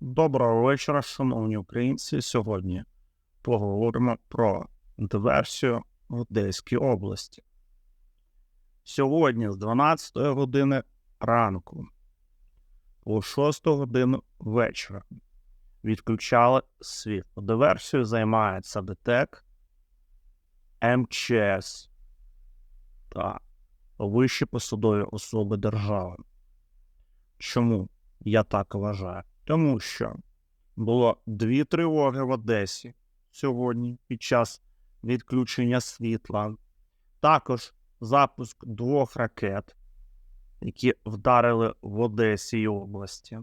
Доброго вечора, шановні українці. Сьогодні поговоримо про диверсію в Одеській області. Сьогодні з 12 години ранку по 6 годину вечора відключали світло. Диверсією займається ДТЕК, МЧС та вищі посадові особи держави. Чому я так вважаю? Тому що було дві тривоги в Одесі сьогодні під час відключення світла. Також запуск двох ракет, які вдарили в Одесі і області.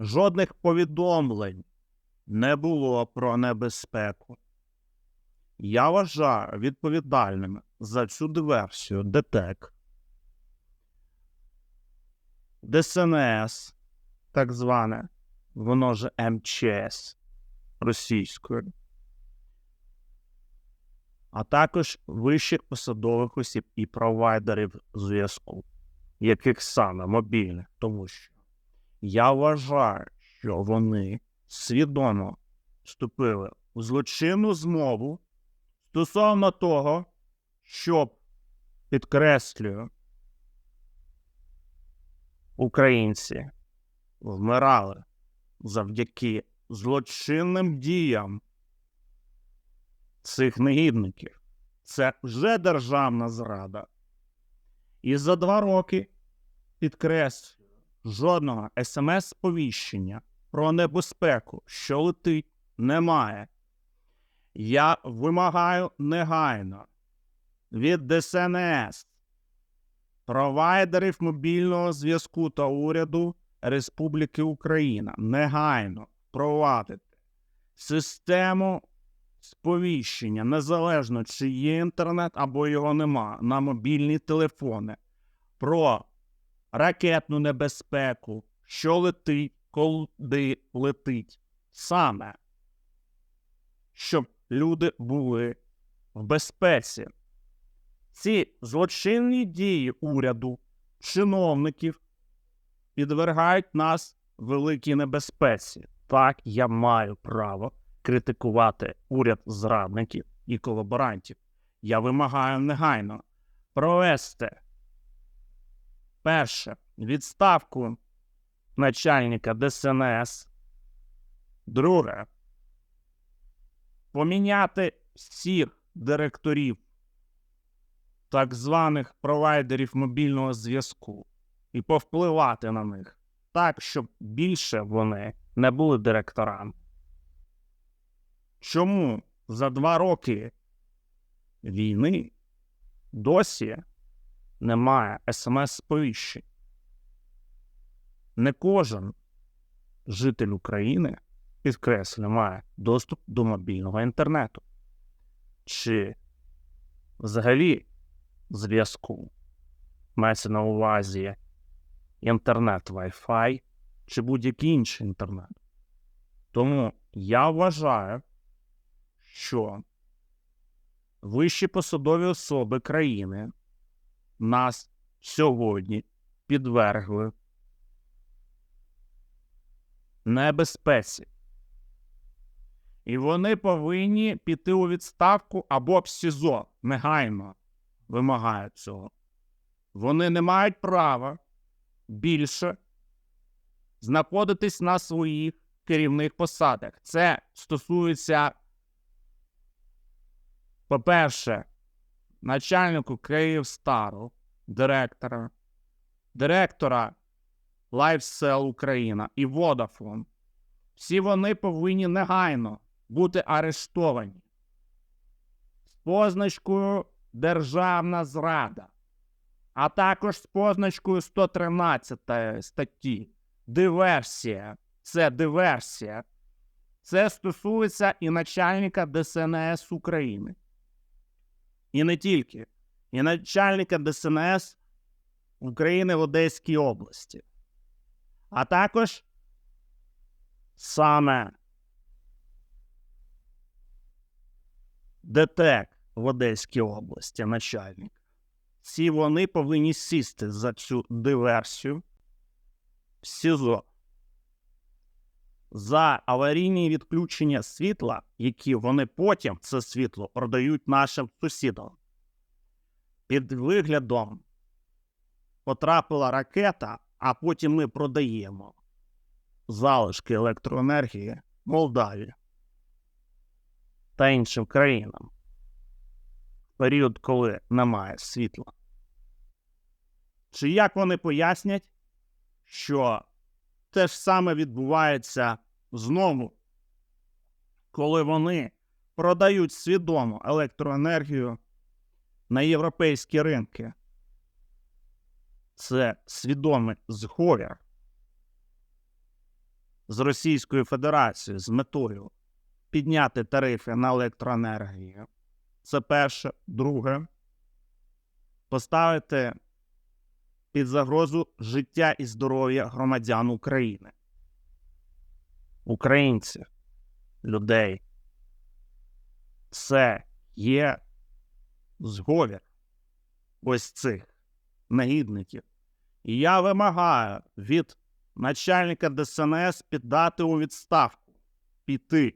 Жодних повідомлень не було про небезпеку. Я вважаю відповідальними за цю диверсію ДТЕК, ДСНС, так зване, воно ж МЧС російською, а також вищих посадових осіб і провайдерів зв'язку, яких саме мобільних, тому що я вважаю, що вони свідомо вступили у злочинну змову стосовно того, щоб підкреслюю, українці вмирали завдяки злочинним діям цих негідників. Це вже державна зрада. І за два роки, підкреслюю, жодного смс-сповіщення про небезпеку, що летить, немає. Я вимагаю негайно від ДСНС, провайдерів мобільного зв'язку та уряду Республіки Україна негайно провадити систему сповіщення, незалежно чи є інтернет або його нема, на мобільні телефони про ракетну небезпеку, що летить, коли летить, саме, щоб люди були в безпеці. Ці злочинні дії уряду, чиновників підвергають нас великій небезпеці. Так, я маю право критикувати уряд зрадників і колаборантів. Я вимагаю негайно провести перше відставку начальника ДСНС. Друге поміняти всіх директорів так званих провайдерів мобільного зв'язку і повпливати на них так, щоб більше вони не були директорами. Чому за два роки війни досі немає смс-сповіщень? Не кожен житель України, підкреслю, має доступ до мобільного інтернету. Чи взагалі зв'язку мається на увазі інтернет Wi-Fi чи будь-який інший інтернет. Тому я вважаю, що вищі посадові особи країни нас сьогодні підвергли небезпеці. І вони повинні піти у відставку або в СІЗО негайно вимагають цього. Вони не мають права більше знаходитись на своїх керівних посадах. Це стосується, по-перше, начальнику Київстару, директора, директора LifeSell Україна і Vodafone. Всі вони повинні негайно бути арештовані з позначкою Державна зрада а також з позначкою 113 статті. Диверсія. Це диверсія. Це стосується і начальника ДСНС України. І не тільки, і начальника ДСНС України в Одеській області. А також саме ДТЕК в Одеській області начальник всі вони повинні сісти за цю диверсію в СІЗО. за аварійні відключення світла, які вони потім це світло продають нашим сусідам. Під виглядом потрапила ракета, а потім ми продаємо залишки електроенергії Молдаві та іншим країнам в період, коли немає світла. Чи як вони пояснять, що те ж саме відбувається знову, коли вони продають свідомо електроенергію на європейські ринки? Це свідомий зговір з Російською Федерацією з метою підняти тарифи на електроенергію. Це перше. Друге, поставити під загрозу життя і здоров'я громадян України, українців, людей. Це є зговір ось цих негідників. І я вимагаю від начальника ДСНС піддати у відставку, піти.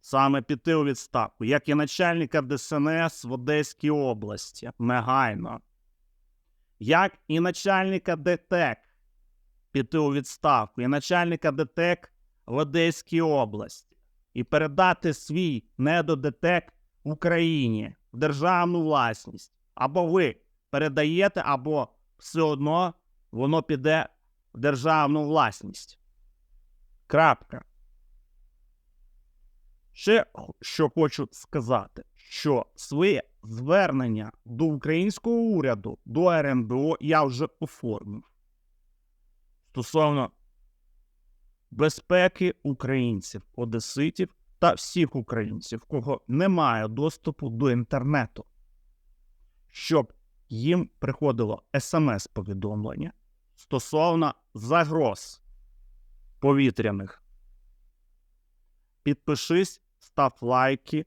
Саме піти у відставку, як і начальника ДСНС в Одеській області, негайно, як і начальника ДТЕК піти у відставку, і начальника ДТЕК в Одеській області, і передати свій недодетек Україні в державну власність. Або ви передаєте, або все одно воно піде в державну власність. Крапка. Ще що хочу сказати, що своє звернення до українського уряду, до РНБО я вже оформив стосовно безпеки українців, одеситів та всіх українців, кого немає доступу до інтернету, щоб їм приходило смс-повідомлення стосовно загроз повітряних. Підпишись, став лайки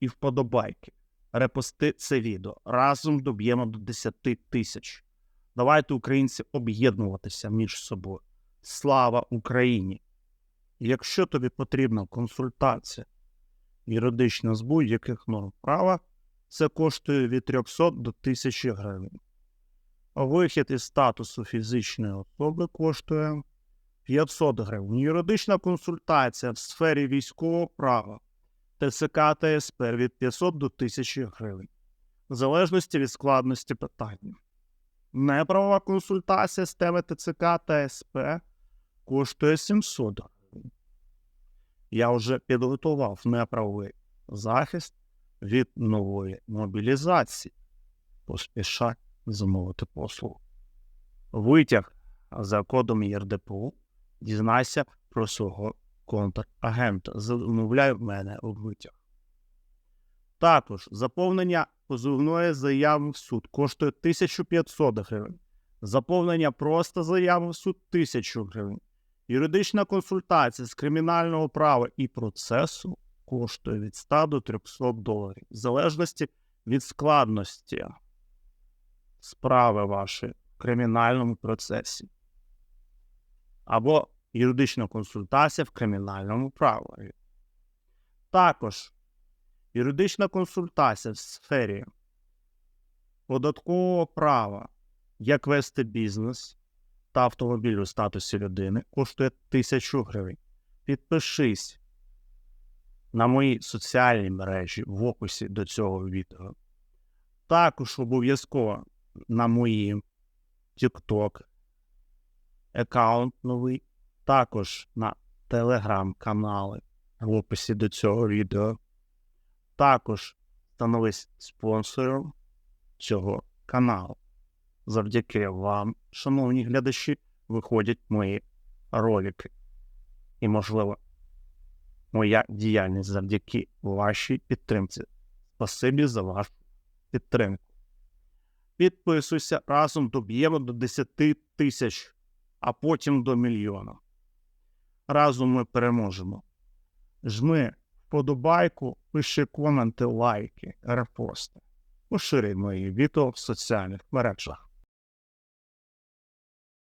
і вподобайки. Репости це відео. Разом доб'ємо до 10 тисяч. Давайте, українці, об'єднуватися між собою. Слава Україні! Якщо тобі потрібна консультація юридична з будь-яких норм права, це коштує від 300 до 1000 гривень. Вихід із статусу фізичної особи коштує 500 гривень. Юридична консультація в сфері військового права ТЦК та СП від 500 до 1000 гривень, в залежності від складності питання. Неправова консультація з теми ТЦК та СП коштує 700 гривень. Я вже підготував неправовий захист від нової мобілізації. Поспішай замовити послугу. Витяг за кодом ЄРДПУ дізнайся про свого контрагента. Замовляй в мене у. Також заповнення позовної заяви в суд коштує 1500 гривень. Заповнення просто заяви в суд 1000 гривень. Юридична консультація з кримінального права і процесу коштує від 100 до 300 доларів, в залежності від складності справи вашої в кримінальному процесі. Або юридична консультація в кримінальному праві. Також юридична консультація в сфері податкового права, як вести бізнес та автомобіль у статусі людини коштує 1000 гривень. Підпишись на мої соціальні мережі в описі до цього відео. Також обов'язково на мої TikTok аккаунт новий, також на телеграм-канали в описі до цього відео. Також становись спонсором цього каналу. Завдяки вам, шановні глядачі, виходять мої ролики. І, можливо, моя діяльність завдяки вашій підтримці. Спасибі за вашу підтримку. Підписуйся разом доб'ємо до 10 тисяч, а потім до мільйона. Разом ми переможемо. Жми вподобайку, пиши коменти, лайки, репости. Поширюй мої відео в соціальних мережах.